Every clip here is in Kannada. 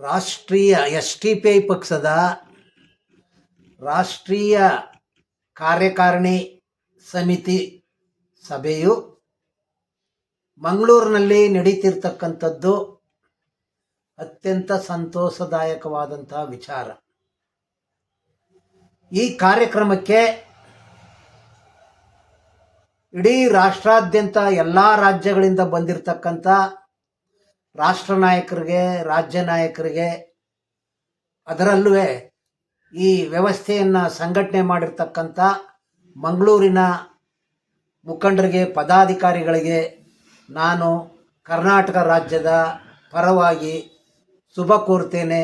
ರಾಷ್ಟ್ರೀಯ ಎಸ್ ಟಿ ಪಿ ಐ ಪಕ್ಷದ ರಾಷ್ಟ್ರೀಯ ಕಾರ್ಯಕಾರಿಣಿ ಸಮಿತಿ ಸಭೆಯು ಮಂಗಳೂರಿನಲ್ಲಿ ನಡೀತಿರ್ತಕ್ಕಂಥದ್ದು ಅತ್ಯಂತ ಸಂತೋಷದಾಯಕವಾದಂತಹ ವಿಚಾರ. ಈ ಕಾರ್ಯಕ್ರಮಕ್ಕೆ ಇಡೀ ರಾಷ್ಟ್ರಾದ್ಯಂತ ಎಲ್ಲ ರಾಜ್ಯಗಳಿಂದ ಬಂದಿರತಕ್ಕಂಥ ರಾಷ್ಟ್ರ ನಾಯಕರಿಗೆ, ರಾಜ್ಯ ನಾಯಕರಿಗೆ ಅದರಲ್ಲೂ ಈ ವ್ಯವಸ್ಥೆಯನ್ನು ಸಂಘಟನೆ ಮಾಡಿರ್ತಕ್ಕಂಥ ಮಂಗಳೂರಿನ ಮುಖಂಡರಿಗೆ, ಪದಾಧಿಕಾರಿಗಳಿಗೆ ನಾನು ಕರ್ನಾಟಕ ರಾಜ್ಯದ ಪರವಾಗಿ ಶುಭ ಕೋರ್ತೇನೆ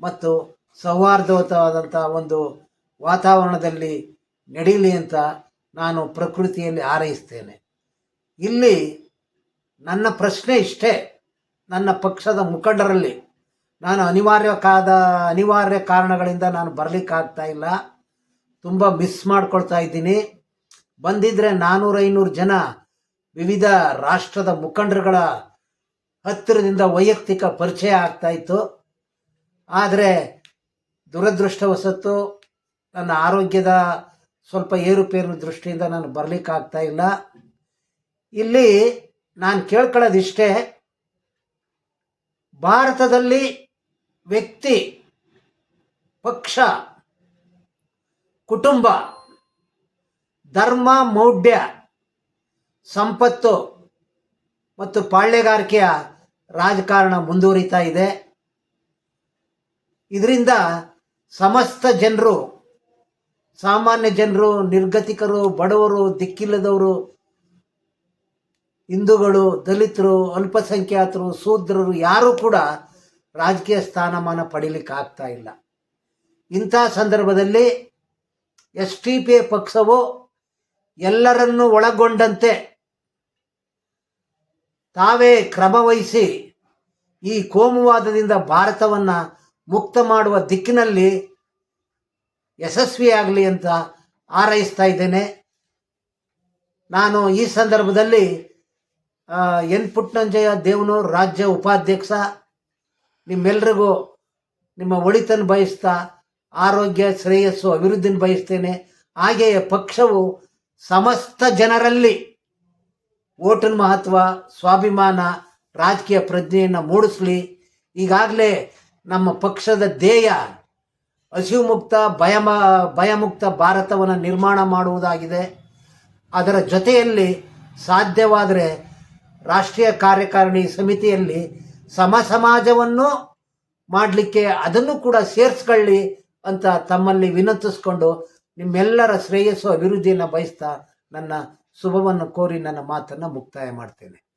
ಮತ್ತು ಸೌಹಾರ್ದಯುತವಾದಂಥ ಒಂದು ವಾತಾವರಣದಲ್ಲಿ ನಡೀಲಿ ಅಂತ ನಾನು ಪ್ರಕೃತಿಯಲ್ಲಿ ಹಾರೈಸ್ತೇನೆ. ಇಲ್ಲಿ ನನ್ನ ಪ್ರಶ್ನೆ ಇಷ್ಟೇ. ನನ್ನ ಪಕ್ಷದ ಮುಖಂಡರಲ್ಲಿ ನಾನು ಅನಿವಾರ್ಯ ಕಾದ ಅನಿವಾರ್ಯ ಕಾರಣಗಳಿಂದ ನಾನು ಬರಲಿಕ್ಕಾಗ್ತಾ ಇಲ್ಲ. ತುಂಬ ಮಿಸ್ ಮಾಡ್ಕೊಳ್ತಾ ಇದ್ದೀನಿ. ಬಂದಿದ್ದರೆ ನಾನ್ನೂರು ಐನೂರು ಜನ ವಿವಿಧ ರಾಷ್ಟ್ರದ ಮುಖಂಡರುಗಳ ಹತ್ತಿರದಿಂದ ವೈಯಕ್ತಿಕ ಪರಿಚಯ ಆಗ್ತಾ ಇತ್ತು. ಆದರೆ ದುರದೃಷ್ಟವಶತ್ತು ನನ್ನ ಆರೋಗ್ಯದ ಸ್ವಲ್ಪ ಏರುಪೇರು ದೃಷ್ಟಿಯಿಂದ ನಾನು ಬರಲಿಕ್ಕಾಗ್ತಾ ಇಲ್ಲ. ಇಲ್ಲಿ ನಾನು ಕೇಳ್ಕೊಳ್ಳೋದಿಷ್ಟೇ ಭಾರತದಲ್ಲಿ ವ್ಯಕ್ತಿ, ಪಕ್ಷ, ಕುಟುಂಬ, ಧರ್ಮ, ಮೌಢ್ಯ, ಸಂಪತ್ತು ಮತ್ತು ಪಾಳ್ಯಗಾರಿಕೆಯ ರಾಜಕಾರಣ ಮುಂದುವರಿತಾ ಇದೆ. ಇದರಿಂದ ಸಮಸ್ತ ಜನರು, ಸಾಮಾನ್ಯ ಜನರು, ನಿರ್ಗತಿಕರು, ಬಡವರು, ದಿಕ್ಕಿಲ್ಲದವರು ಹಿಂದೂಗಳು, ದಲಿತರು, ಅಲ್ಪಸಂಖ್ಯಾತರು, ಶೂದ್ರರು ಯಾರೂ ಕೂಡ ರಾಜಕೀಯ ಸ್ಥಾನಮಾನ ಪಡೀಲಿಕ್ಕೆ ಆಗ್ತಾ ಇಲ್ಲ. ಇಂಥ ಸಂದರ್ಭದಲ್ಲಿ ಎಸ್ ಟಿ ಪಿ ಪಕ್ಷವು ಎಲ್ಲರನ್ನೂ ಒಳಗೊಂಡಂತೆ ತಾವೇ ಕ್ರಮವಹಿಸಿ ಈ ಕೋಮುವಾದದಿಂದ ಭಾರತವನ್ನು ಮುಕ್ತ ಮಾಡುವ ದಿಕ್ಕಿನಲ್ಲಿ ಯಶಸ್ವಿಯಾಗಲಿ ಅಂತ ಹಾರೈಸ್ತಾ ಇದ್ದೇನೆ. ನಾನು ಈ ಸಂದರ್ಭದಲ್ಲಿ ಎನ್ ಪುಟ್ಟಂಜಯ ದೇವನೂರು ರಾಜ್ಯ ಉಪಾಧ್ಯಕ್ಷ, ನಿಮ್ಮೆಲ್ರಿಗೂ ನಿಮ್ಮ ಒಳಿತನ್ನು ಬಯಸ್ತಾ, ಆರೋಗ್ಯ, ಶ್ರೇಯಸ್ಸು ಅಭಿವೃದ್ಧಿನ ಬಯಸ್ತೇನೆ. ಹಾಗೆಯೇ ಪಕ್ಷವು ಸಮಸ್ತ ಜನರಲ್ಲಿ ಓಟಿನ ಮಹತ್ವ, ಸ್ವಾಭಿಮಾನ, ರಾಜಕೀಯ ಪ್ರಜ್ಞೆಯನ್ನು ಮೂಡಿಸಲಿ. ಈಗಾಗಲೇ ನಮ್ಮ ಪಕ್ಷದ ಧ್ಯೇಯ ಹಸಿವು ಮುಕ್ತ ಭಯಮ, ಭಯಮುಕ್ತ ಭಾರತವನ್ನು ನಿರ್ಮಾಣ ಮಾಡುವುದಾಗಿದೆ. ಅದರ ಜೊತೆಯಲ್ಲಿ ಸಾಧ್ಯವಾದರೆ ರಾಷ್ಟ್ರೀಯ ಕಾರ್ಯಕಾರಿಣಿ ಸಮಿತಿಯಲ್ಲಿ ಸಮ ಸಮಾಜವನ್ನು ಮಾಡಲಿಕ್ಕೆ ಅದನ್ನು ಕೂಡ ಸೇರಿಸ್ಕೊಳ್ಳಿ ಅಂತ ತಮ್ಮಲ್ಲಿ ವಿನಂತಿಸ್ಕೊಂಡು ನಿಮ್ಮೆಲ್ಲರ ಶ್ರೇಯಸ್ಸು ಅಭಿವೃದ್ಧಿಯನ್ನು ಬಯಸ್ತಾ ನನ್ನ ಶುಭವನ್ನು ಕೋರಿ ನನ್ನ ಮಾತನ್ನು ಮುಕ್ತಾಯ ಮಾಡ್ತೇನೆ.